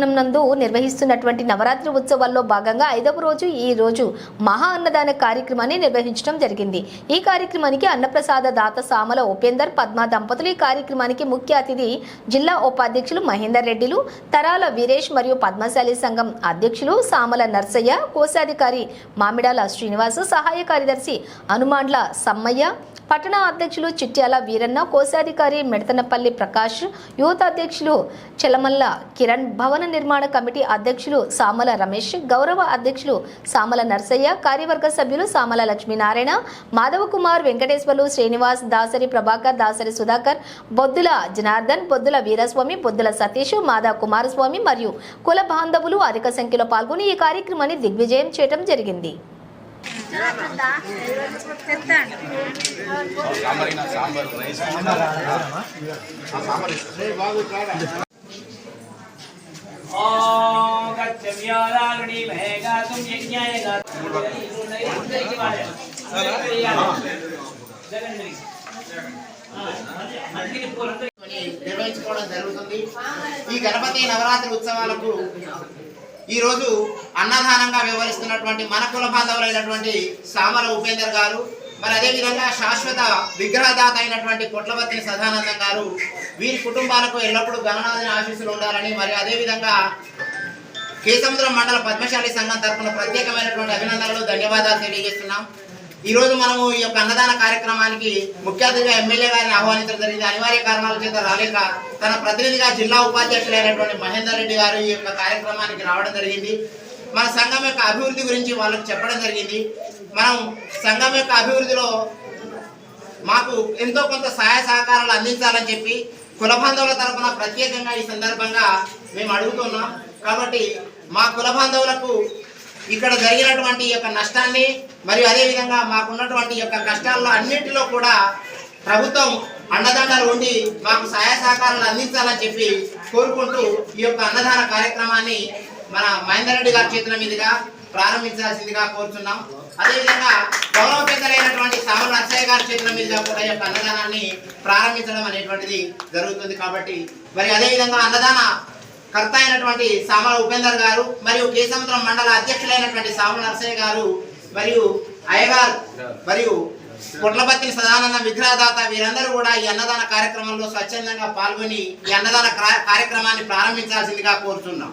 నందు నిర్వహిస్తున్నటువంటి నవరాత్రి ఉత్సవాల్లో భాగంగా ఐదవ రోజు ఈ రోజు మహా అన్నదాన కార్యక్రమాన్ని నిర్వహించడం జరిగింది. ఈ కార్యక్రమానికి అన్నప్రసాద దాత సామల ఉపేందర్ పద్మ దంపతులు ఈ కార్యక్రమానికి ముఖ్య అతిథి జిల్లా ఉపాధ్యక్షులు మహేందర్ రెడ్డిలు తరాల వీరేష్ మరియు పద్మశాలి సంఘం అధ్యక్షులు సామల నర్సయ్య కోశాధికారి మామిడాల శ్రీనివాస్ సహాయ కార్యదర్శి హనుమాండ్ల సమ్మయ్య పట్టణ అధ్యక్షులు చిట్యాల వీరన్న కోశాధికారి మెడతనపల్లి ప్రకాష్ యూత్ అధ్యక్షులు చెలమల్ల కిరణ్ భవన నిర్మాణ కమిటీ అధ్యక్షులు సామల రమేష్ గౌరవ అధ్యక్షులు సామల నర్సయ్య కార్యవర్గ సభ్యులు సామల లక్ష్మీనారాయణ మాధవ కుమార్ వెంకటేశ్వర్లు శ్రీనివాస్ దాసరి ప్రభాకర్ దాసరి సుధాకర్ బొద్దుల జనార్దన్ బొద్దుల వీరస్వామి బొద్దుల సతీష్ మాధవ కుమారస్వామి మరియు కుల బాంధవులు అధిక సంఖ్యలో పాల్గొని ఈ కార్యక్రమాన్ని దిగ్విజయం చేయడం జరిగింది. ॐ गच्छम्यादारुणी महे गातुं यज्ञाय गातुं ని నిర్వహించుకోవడం జరుగుతుంది ఈ గణపతి నవరాత్రి ఉత్సవాలకు ఈ రోజు అన్నదానంగా వ్యవహరిస్తున్నటువంటి మన కుల బాంధవులైనటువంటి సామల ఉపేందర్ గారు మరి అదేవిధంగా శాశ్వత విగ్రహదాత అయినటువంటి పొట్లవత్తి సదానందం గారు వీరి కుటుంబాలకు ఎల్లప్పుడూ గణనాథుని ఆశీస్సులు ఉండాలని మరి అదేవిధంగా కేసముద్రం మండల పద్మశాలి సంఘం తరఫున ప్రత్యేకమైనటువంటి అభినందనలు ధన్యవాదాలు తెలియజేస్తున్నాం. ఈరోజు మనము ఈ యొక్క అన్నదాన కార్యక్రమానికి ముఖ్య అతిథిగా ఎమ్మెల్యే గారిని ఆహ్వానించడం జరిగింది. అనివార్య కారణాల చేత రాలేక తన ప్రతినిధిగా జిల్లా ఉపాధ్యక్షులైనటువంటి మహేందర్ రెడ్డి గారు ఈ యొక్క కార్యక్రమానికి రావడం జరిగింది. మన సంఘం యొక్క అభివృద్ధి గురించి వాళ్ళకు చెప్పడం జరిగింది. మనం సంఘం యొక్క అభివృద్ధిలో మాకు ఎంతో కొంత సహాయ సహకారాలు అందించాలని చెప్పి కుల బాంధవుల తరపున ప్రత్యేకంగా ఈ సందర్భంగా మేము అడుగుతున్నాం. కాబట్టి మా కుల బాంధవులకు ఇక్కడ జరిగినటువంటి ఈ యొక్క నష్టాన్ని మరియు అదేవిధంగా మాకున్నటువంటి ఈ యొక్క కష్టాల్లో అన్నింటిలో కూడా ప్రభుత్వం అండదండలు ఉండి మాకు సహాయ సహకారాలు అందించాలని చెప్పి కోరుకుంటూ ఈ యొక్క అన్నదాన కార్యక్రమాన్ని మన మహేందర్ రెడ్డి గారి చేతుల మీదుగా ప్రారంభించాల్సిందిగా కోరుతున్నాం అదేవిధంగా గౌరవ పెద్దలైనటువంటి సామల నర్సయ్య గారి చేతుల మీదుగా కూడా యొక్క అన్నదానాన్ని ప్రారంభించడం అనేటువంటిది జరుగుతుంది కాబట్టి మరి అదేవిధంగా అన్నదాన కర్త అయినటువంటి సామల ఉపేందర్ గారు మరియు కేసముద్రం మండల అధ్యక్షులైనటువంటి సామల నర్సయ్య గారు మరియు అయ్యగారు మరియు పుట్లపత్తి సదానంద విగ్రహదాత వీరందరూ కూడా ఈ అన్నదాన కార్యక్రమంలో స్వచ్ఛందంగా పాల్గొని ఈ అన్నదాన క్రా- కార్యక్రమాన్ని ప్రారంభించాల్సిందిగా కోరుతున్నాం